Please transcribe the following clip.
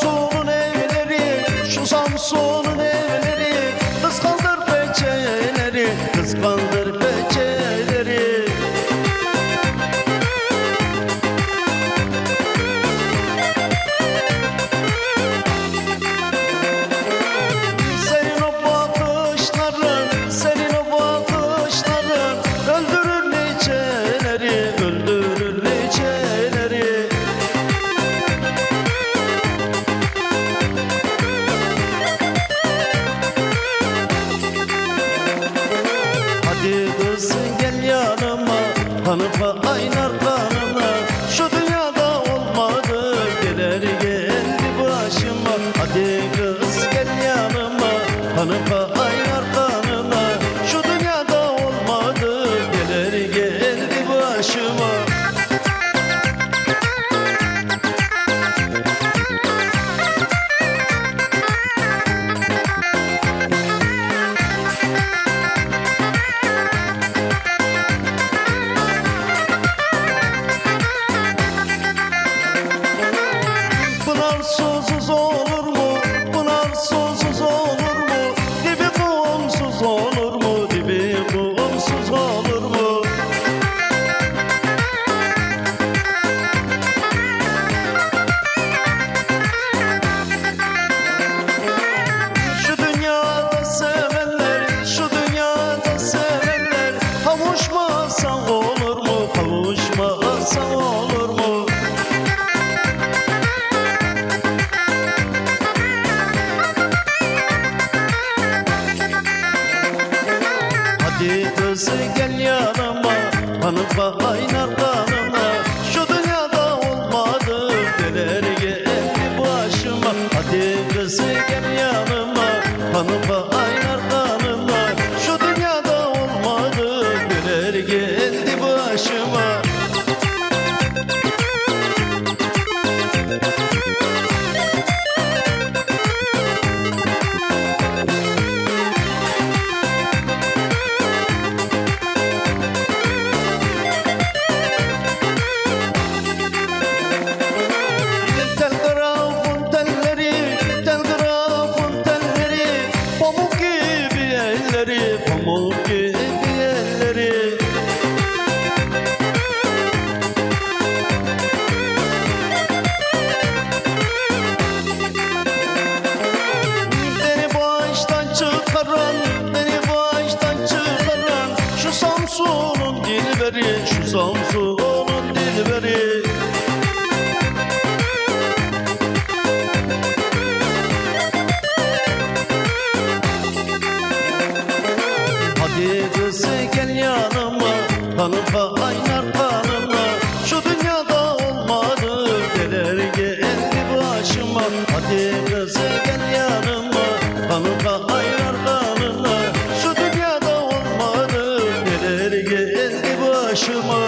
Şu Hanıfa aynar Olsun Hanıma ayna kanımla Şu dünyada olmadı Neler geldi başıma Hadi kızı gel yanıma. Hanıma ayna kanımla Şu dünyada olmadı Neler geldi başıma ellerim pamuk gibi kanımla kaynar kanımla Şu dünyada olmadı. Neler geldi başıma Hadi kızı gel yanıma. Kanımla kaynar kanımla Şu dünyada olmadı. Neler geldi başıma